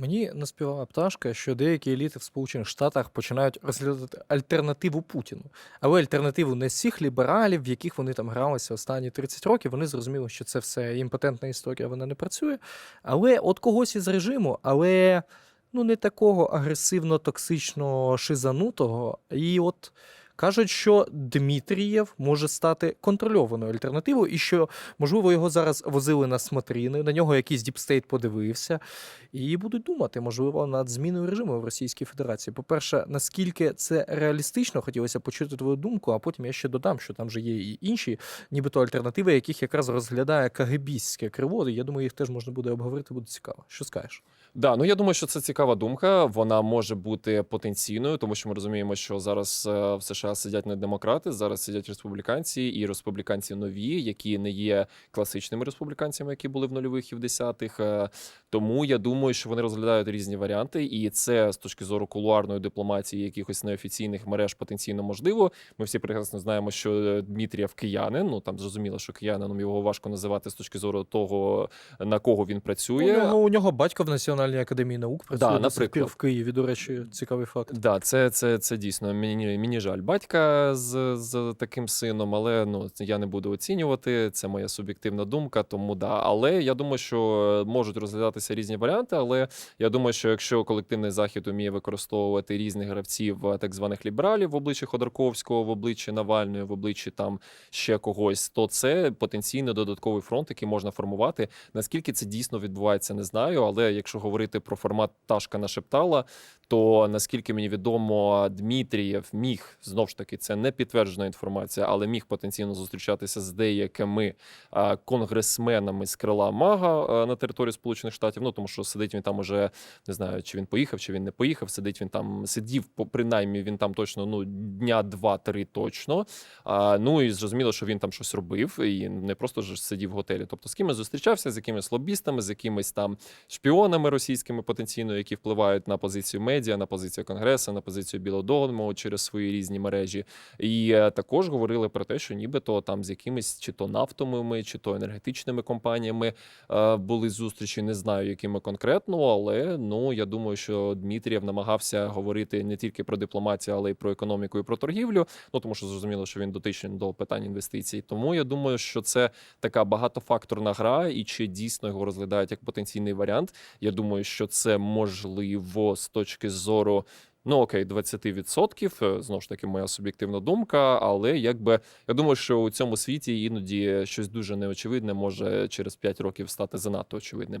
Мені наспівала пташка, що деякі еліти в Сполучених Штатах починають розглядати альтернативу Путіну. Але альтернативу не всіх лібералів, в яких вони там гралися останні 30 років. Вони зрозуміли, що це все імпотентна історія, вона не працює. Але от когось із режиму, але ну не такого агресивно токсично шизанутого. І от кажуть, що Дмитрієв може стати контрольованою альтернативою, і що, можливо, його зараз возили на смотрини, на нього якийсь діпстейт подивився, і будуть думати, можливо, над зміною режиму в Російській Федерації. По-перше, наскільки це реалістично, хотілося почути твою думку, а потім я ще додам, що там же є і інші, нібито альтернативи, яких якраз розглядає кагебістське крило. і Я думаю, їх теж можна буде обговорити, буде цікаво. Що скажеш? Да, ну я думаю, що це цікава думка. Вона може бути потенційною, тому що ми розуміємо, що зараз е, в США сидять не демократи, зараз сидять республіканці, і республіканці нові, які не є класичними республіканцями, які були в нульових і в десятих. Е, Тому я думаю, що вони розглядають різні варіанти, і це з точки зору кулуарної дипломатії, якихось неофіційних мереж потенційно можливо. Ми всі прекрасно знаємо, що Дмитрієв киянин. Ну там зрозуміло, що киянином його важко називати з точки зору того, на кого він працює. У нього, у нього батько в Національній академії наук працює Да, наприклад. в Києві. До речі, цікавий факт. Да, це, це, це дійсно мені, мені жаль батька з, з таким сином, але ну я не буду оцінювати. Це моя суб'єктивна думка. Тому да. Але я думаю, що можуть розглядатися різні варіанти. Але я думаю, що якщо колективний захід уміє використовувати різних гравців, е, так званих лібералів в обличчі Ходорковського, в обличчі Навальної, в обличчі там ще когось, то це потенційно додатковий фронт, який можна формувати. Наскільки це дійсно відбувається, не знаю. Але якщо говорити про формат Ташка нашептала, то наскільки мені відомо, Дмитрієв міг знов ж таки це не підтверджена інформація, але міг потенційно зустрічатися з деякими конгресменами з крила Мага на території Сполучених Штатів. Ну тому що сидить він там уже не знаю, чи він поїхав, чи він не поїхав. Сидить він там, сидів, принаймні він там точно ну дня два-три точно. Ну і зрозуміло, що він там щось робив і не просто ж сидів в готелі. Тобто з кимось зустрічався, з якимись лобістами, з якимись там шпіонами російськими потенційно, які впливають на позицію медіа, на позицію конгресу, на позицію Білого Дому через свої різні мережі. І е, також говорили про те, що нібито там з якимись чи то нафтовими, чи то енергетичними компаніями е, були зустрічі. Не знаю, якими конкретно, але ну я думаю, що Дмитрієв намагався говорити не тільки про дипломатію, але й про економіку і про торгівлю. Ну тому що зрозуміло, що він дотичний до питань інвестицій. Тому я думаю, що це така багатофакторна гра, і чи дійсно його розглядають як потенційний варіант. Я думаю, що це можливо з точки зору. Ну окей, 20%, е, знову ж таки, моя суб'єктивна думка. Але якби я думаю, що у цьому світі іноді щось дуже неочевидне може через 5 років стати занадто очевидним.